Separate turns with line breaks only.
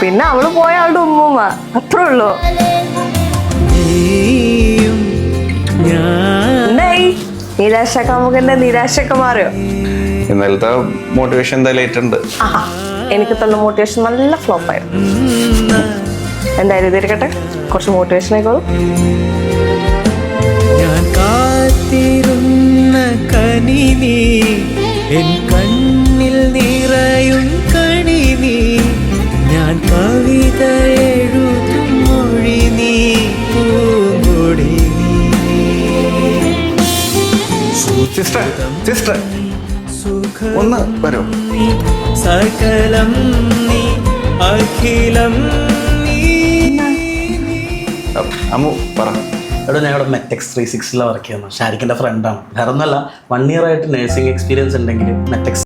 പിന്നെ അവൾ പോയ അവളുടെ ഉമ്മൂമ്മ. അത്രേ ഉള്ളൂ.
നീയും ഞാൻ
എന്തായി? നിരാശ കാമുകന്റെ നിരാശയൊക്കെ മാറിയോ?
ഇന്നലത്തെ മോട്ടിവേഷൻ എന്തായാലും
ഉണ്ട് എനിക്ക് തന്ന മോട്ടിവേഷൻ നല്ല ഫ്ലോപ്പ് ആയിരുന്നു. എന്തായാലും ഇതിരിക്കട്ടെ കുറച്ച് മോട്ടിവേഷൻ ആയിക്കോളൂ.
ഞാൻ കാത്തിരുന്ന കനി നീ എൻ കണ്ണിൽ നിറയും ഞാൻ കവിത എഴുതും മൊഴി നീ പൂങ്കൊടി നീ.
Sister sister. ഒന്ന് വരോ.
സകലം നീ അഖിലം
അമ്മു പറ.
എവിടെ ഇവിടെ മെറ്റെക്സ് ത്രീ സിക്സിലാണ് വർക്ക് ചെയ്യുന്നത് ഫ്രണ്ടാണ് വേറെ ഒന്നല്ല വൺ ഇയർ ആയിട്ട് നഴ്സിംഗ് എക്സ്പീരിയൻസ് ഉണ്ടെങ്കിൽ മെറ്റെക്സ്